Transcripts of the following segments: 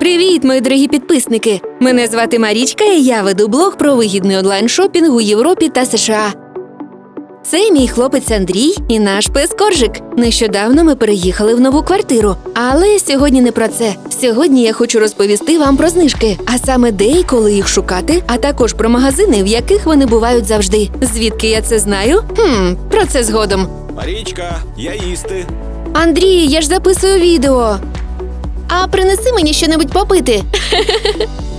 Привіт, мої дорогі підписники! Мене звати Марічка, і я веду блог про вигідний онлайн-шопінг у Європі та США. Це мій хлопець Андрій і наш пес Коржик. Нещодавно ми переїхали в нову квартиру. Але сьогодні не про це. Сьогодні я хочу розповісти вам про знижки, а саме де і коли їх шукати, а також про магазини, в яких вони бувають завжди. Звідки я це знаю? Хм, про це згодом. Марічка, я їсти. Андрій, я ж записую відео. А принеси мені щонебудь попити.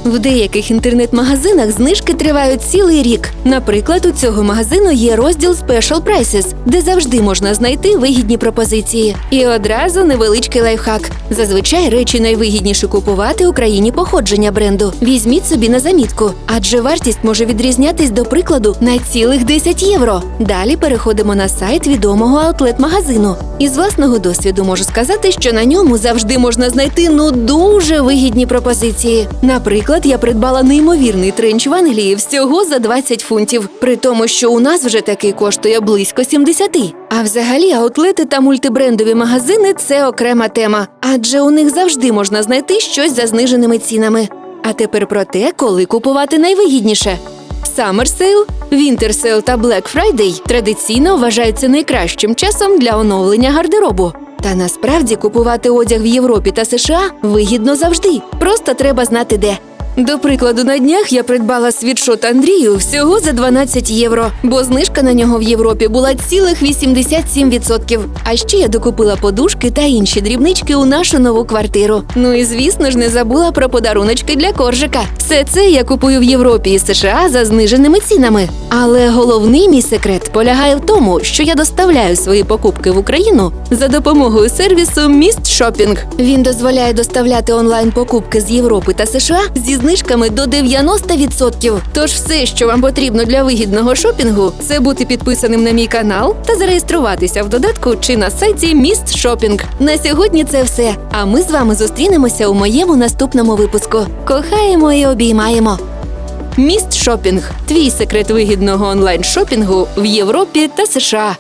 В деяких інтернет-магазинах знижки тривають цілий рік. Наприклад, у цього магазину є розділ Special Prices, де завжди можна знайти вигідні пропозиції. І одразу невеличкий лайфхак. Зазвичай речі найвигідніше купувати у країні походження бренду. Візьміть собі на замітку, адже вартість може відрізнятись до прикладу на цілих 10 євро. Далі переходимо на сайт відомого аутлет-магазину. Із власного досвіду можу сказати, що на ньому завжди можна знайти ну дуже вигідні пропозиції. Наприклад, я придбала неймовірний тренч в Англії всього за 20 фунтів, при тому, що у нас вже такий коштує близько 70. А взагалі, аутлети та мультибрендові магазини це окрема тема, адже у них завжди можна знайти щось за зниженими цінами. А тепер про те, коли купувати найвигідніше. Summer Sale, Winter Sale та Black Friday традиційно вважаються найкращим часом для оновлення гардеробу. Та насправді купувати одяг в Європі та США вигідно завжди. Просто треба знати де. До прикладу, на днях я придбала світшот Андрію всього за 12 євро, бо знижка на нього в Європі була цілих 87%. А ще я докупила подушки та інші дрібнички у нашу нову квартиру. Ну і звісно ж не забула про подаруночки для коржика. Все це я купую в Європі і США за зниженими цінами. Але головний мій секрет полягає в тому, що я доставляю свої покупки в Україну за допомогою сервісу Міст Шопінг. Він дозволяє доставляти онлайн покупки з Європи та США зі знижками до 90%. Тож все, що вам потрібно для вигідного шопінгу, це бути підписаним на мій канал та зареєструватися в додатку чи на сайті Міст Шопінг. На сьогодні це все. А ми з вами зустрінемося у моєму наступному випуску. Кохаємо і обіймаємо. Міст Шопінг твій секрет вигідного онлайн шопінгу в Європі та США.